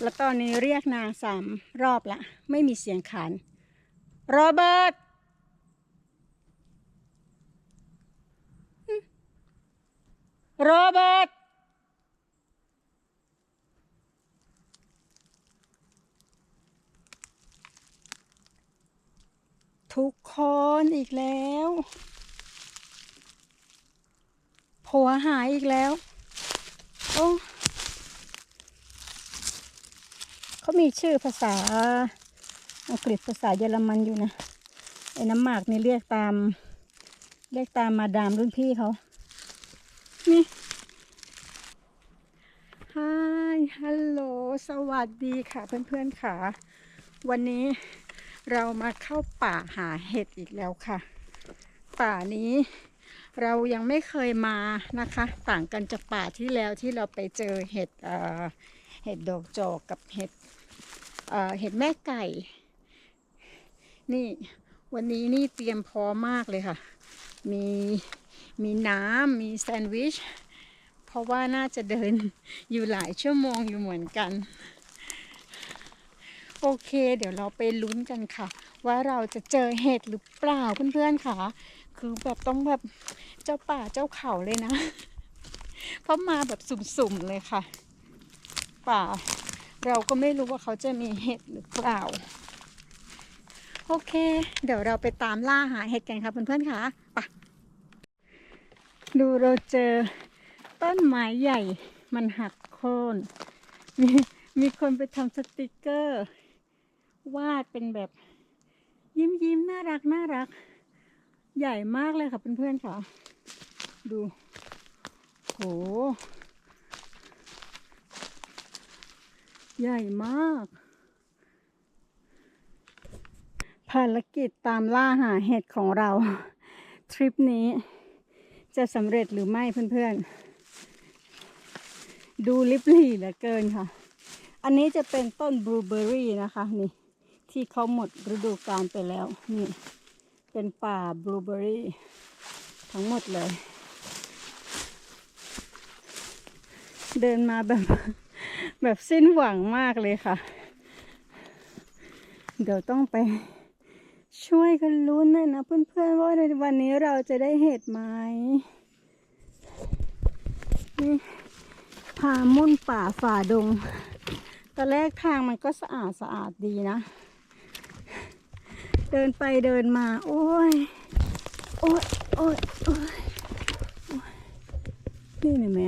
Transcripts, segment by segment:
แล้วตอนนี้เรียกนางสามรอบละ ไม่มีเสียงขานโรเบิร์ตโรเบิร์ตทุกคนอีกแล้วผัวหายอีกแล้ว โอ้ เขามีชื่อภาษาอังกฤษภาษาเยอรมันอยู่นะไอ้น้ำหมากนี่เรียกตาม เรียกตามมาดามรุ่นพี่เขานี่ฮายฮัลโหลสวัสดีค่ะเพื่อนๆค่ะ วันนี้เรามาเข้าป่าหาเห็ดอีกแล้วค่ะ ป่านี้เรายังไม่เคยมานะคะ ต่างกันจากป่าที่แล้วที่เราไปเจอเห็ดเอ่อเห็ดดอกจอกกับเห็ด เเห็ดแม่ไก่ นี่วันนี้นี่เตรียมพร้อมมากเลยค่ะ มีมีน้ำมีแซนด์วิช เพราะว่าน่าจะเดินอยู่หลายชั่วโมงอยู่เหมือนกัน โอเค เดี๋ยวเราไปลุ้นกันค่ะ ว่าเราจะเจอเห็ดหรือเปล่าเพื่อนๆค่ะ คือแบบต้องแบบเจ้าป่าเจ้าเขาเลยนะ เพราะมาแบบสุ่มๆเลยค่ะ ป่า เราก็ไม่รู้ว่าเขาจะมีเห็ดหรือเปล่า โอเค เดี๋ยวเราไปตามล่าหาเห็ดกันค่ะเพื่อนๆค่ะไปดูเราเจอต้นไม้ใหญ่มันหักโค่นมีมีคนไปทำสติกเกอร์ วาดเป็นแบบยิ้มยิ้มๆน่ารักน่ารัก ใหญ่มากเลยค่ะเพื่อนๆค่ะ ดู โห ใหญ่มาก ภารกิจตามล่าหาเห็ดของเรา ทริปนี้จะสำเร็จหรือไม่เพื่อนๆ ดูลิบลี่เหลือเกินค่ะ อันนี้จะเป็นต้นบลูเบอร์รี่นะคะนี่ ที่เขาหมดฤดูกาลไปแล้วนี่ เป็นป่าบลูเบอร์รี่ทั้งหมดเลย เดินมาแบบ แบบสิ้นหวังมากเลยค่ะ เดี๋ยวต้องไปช่วยกันลุ้นน่นะเพื่อนๆว่าในวันนี้เราจะได้เห็ดไหมนี่พามุ่นป่าฝ่าดง ตอนแรกทางมันก็สะอาดสะอาดดีนะ เดินไปเดินมา โอ้ย โอ้ยโอ้ยโอ้ยโอ้ยนี่เห็นไหม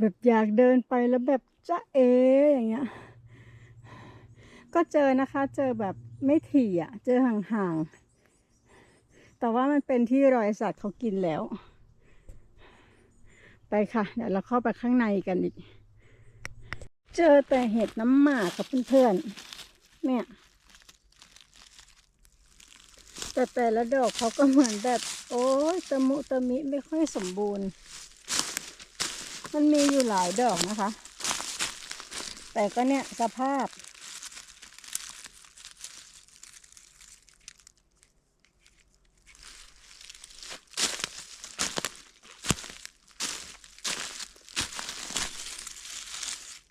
แบบอยากเดินไปแล้วแบบจะเออย่างเงี้ย ก็เจอนะคะ เจอแบบไม่ถี่อะ เจอห่างๆ แต่ว่ามันเป็นที่รอยสัตว์เขากินแล้ว ไปค่ะ เดี๋ยวเราเข้าไปข้างในกันอีก เจอแต่เห็ดน้ำหมากกับเพื่อนๆ เนี่ย แต่แต่ละดอกเขาก็เหมือนแบบ โอ้ยตะมุตะมิไม่ค่อยสมบูรณ์ มันมีอยู่หลายดอกนะคะ แต่ก็เนี่ยสภาพ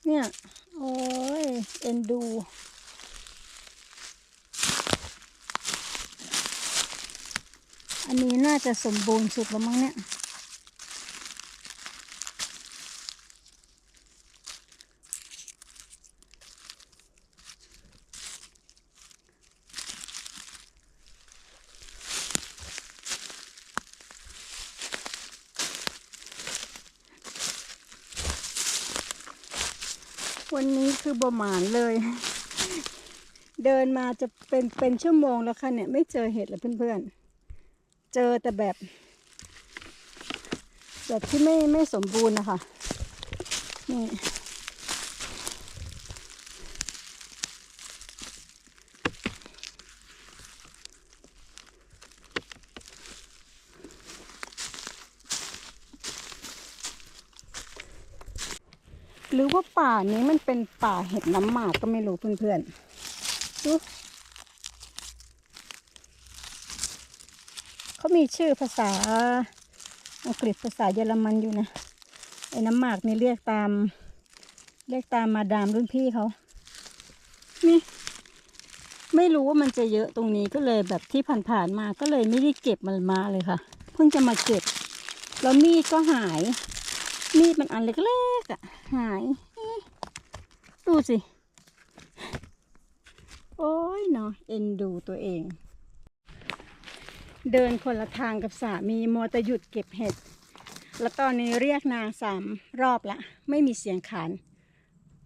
เนี่ย โอ้ย เอ็นดูอันนี้น่าจะสมบูรณ์สุดแล้วมั้งเนี่ย วันนี้ คือประมาณเลย เดินมาจะเป็นเป็นชั่วโมงแล้วค่ะเนี่ย ไม่เจอเห็ดเลยเพื่อนๆ เจอแต่แบบ แบบที่ไม่ไม่สมบูรณ์นะคะนี่ หรือว่าป่านี้มันเป็นป่าเห็ดน้ำหมากก็ไม่รู้เพื่อนๆเขามีชื่อภาษาอังกฤษภาษาเยอรมันอยู่นะไอ้น้ำหมากนี่เรียกตาม เรียกตามมาดามรุ่นพี่เขานี่ไม่รู้ว่ามันจะเยอะตรงนี้ก็เลยแบบที่ผ่านๆมาก็เลยไม่ได้เก็บมันมาเลยค่ะ เพิ่งจะมาเก็บ แล้วมีดก็หาย มีดมันอันเล็กๆอะ หาย ดูสิ โอ้ยเนาะเอ็นดูตัวเอง เดินคนละทางกับสามีมัวแต่หยุดเก็บเห็ด แล้วตอนนี้เรียกนางสามรอบละ ไม่มีเสียงขาน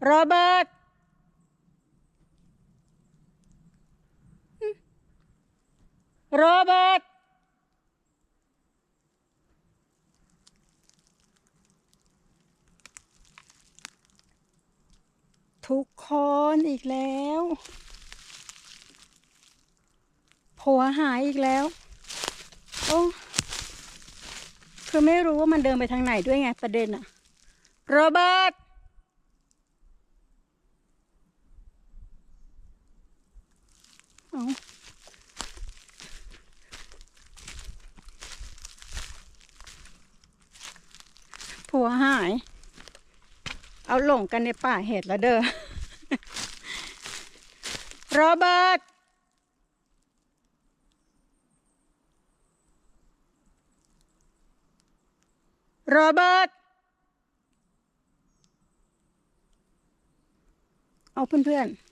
โรเบิร์ตโรเบิร์ต ทุกคนอีกแล้วผัวหายอีกแล้ว โอ้คือไม่รู้ว่ามันเดินไปทางไหนด้วยไงประเด็นอะโรเบิร์ตเอาผัวหาย เอาหลงกันในป่าเห็ดล้วเด้อโรเบิร์ตโรเบิร์ตเอาเพื่อนๆ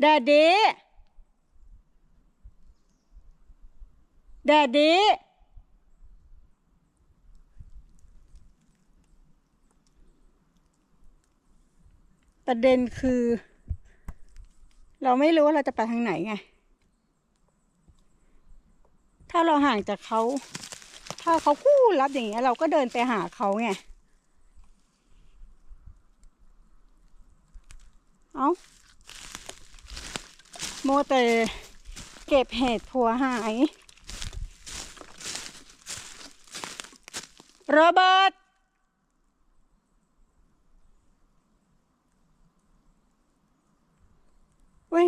แดดดีแดดดี ประเด็นคือ เราไม่รู้ว่าเราจะไปทางไหนไง ถ้าเราห่างจากเขา ถ้าเขากู้รับอย่างเงี้ยเราก็เดินไปหาเขาไง เอาโมเตเก็บเห็ดผัวหายโรเบิร์ต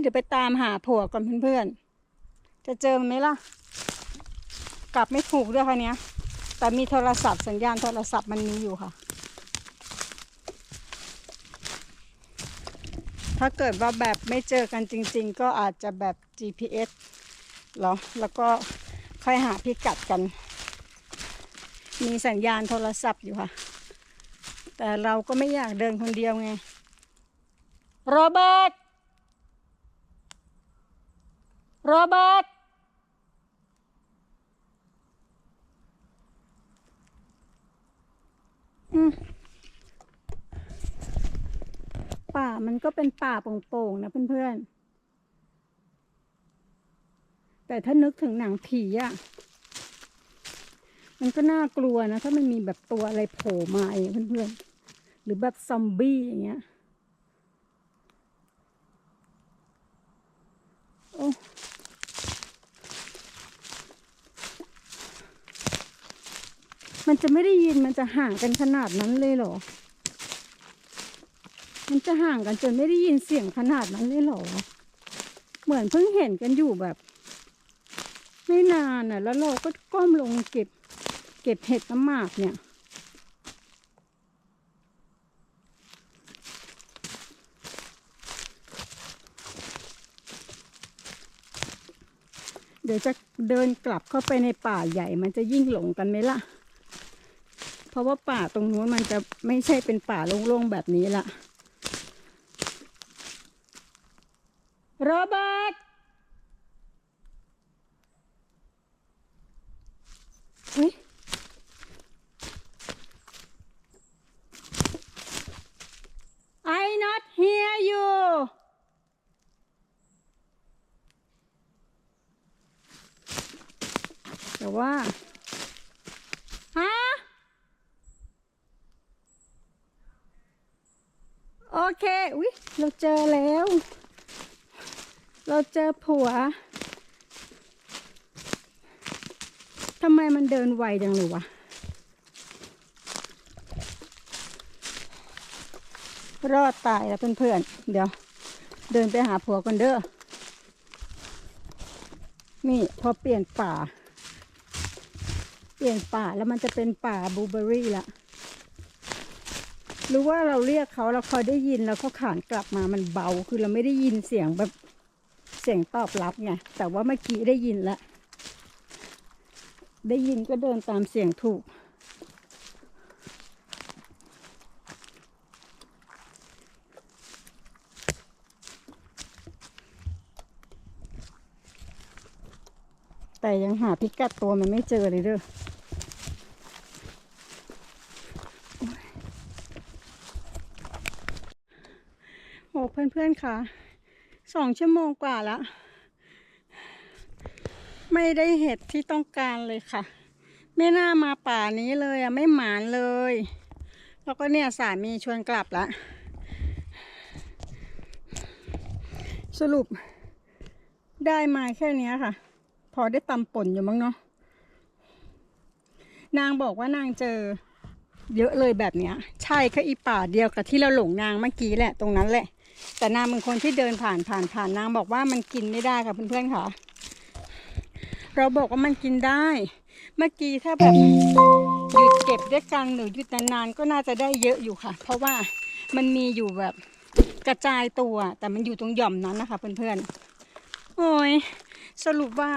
เดี๋ยวไปตามหาผัวก่อนเพื่อนๆ จะเจอมันไหมล่ะ กลับไม่ถูกด้วยค่ะเนี้ย แต่มีโทรศัพท์สัญญาณโทรศัพท์มันมีอยู่ค่ะ ถ้าเกิดว่าแบบไม่เจอกันจริง ๆ ก็อาจจะแบบ GPS หรอ แล้วก็ค่อยหาพิกัดกัน มีสัญญาณโทรศัพท์อยู่ค่ะ แต่เราก็ไม่อยากเดินคนเดียวไง โรเบิร์ต โรเบิร์ตป่ามันก็เป็นป่าโป่งๆนะเพื่อนๆ แต่ถ้านึกถึงหนังผีอะ่ะมันก็น่ากลัวนะ ถ้ามันมีแบบตัวอะไรโผล่มาองเพื่อนๆ หรือแบบซอมบี้อย่างเงี้ย โอ้ มันจะไม่ได้ยินมันจะห่างกันขนาดนั้นเลยเหรอ มันจะห่างกันจนไม่ได้ยินเสียงขนาดนั้นเลยเหรอ เหมือนเพิ่งเห็นกันอยู่แบบ ไม่นานน่ะ แล้วเราก็ก้มลงเก็บ เก็บเห็ดน้ำหมากเนี่ย เดี๋ยวจะเดินกลับเข้าไปในป่าใหญ่มันจะยิ่งหลงกันไหมล่ะ ราะว่าป่าตรงนู้นมันจะไม่ใช่เป็นป่าโล่งๆแบบนี้ละโรเบิร์ตเฮ้ย I not hear you แต่ว่า ฮะ โอ เค อุ๊ยเราเจอแล้ว เราเจอผัวทำไมมันเดินไวจังเลยวะ รอดตายแล้วเพื่อนๆ เดี๋ยว เดินไปหาผัวกันเด้อ นี่พอเปลี่ยนป่า เปลี่ยนป่าแล้วมันจะเป็นป่าบลูเบอรี่ละ หรือว่าเราเรียกเขาเราคอยได้ยินแล้วเขาขานกลับมามันเบา คือเราไม่ได้ยินเสียงแบบเสียงตอบรับไงแต่ว่าเมื่อกี้ได้ยินล้วได้ยินก็เดินตามเสียงถูก แต่ยังหาพิกัดตัวมันไม่เจอเลยเด้อ เพื่อนๆค่ะสองชั่วโมงกว่าแล้วไม่ได้เห็ดที่ต้องการเลยค่ะ ไม่น่ามาป่านี้เลยอะไม่หมานเลย แล้วก็เนี่ยสามีชวนกลับละ สรุปได้มาแค่นี้ค่ะ พอได้ตำป่นอยู่มั้งเนาะนางบอกว่านางเจอเยอะเลยแบบเนี้ย ใช่ค่ะอีป่าเดียวกับที่เราหลงนางเมื่อกี้แหละตรงนั้นแหละ แต่นางเป็นคนที่เดินผ่านผ่านผ่านนางบอกว่ามันกินไม่ได้ค่ะเพื่อนๆค่ะ เราบอกว่ามันกินได้ เมื่อกี้ถ้าแบบหยุดเก็บด้วยกันหรือหยุดนานๆก็น่าจะได้เยอะอยู่ค่ะ เพราะว่ามันมีอยู่แบบกระจายตัว แต่มันอยู่ตรงหย่อมนั้นนะคะ เพื่อนๆโอ้ยสรุปว่า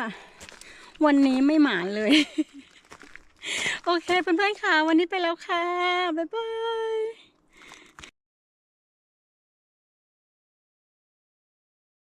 วันนี้ไม่หมานเลย โอเคเพื่อนๆค่ะ วันนี้ไปแล้วค่ะ บ๊ายบาย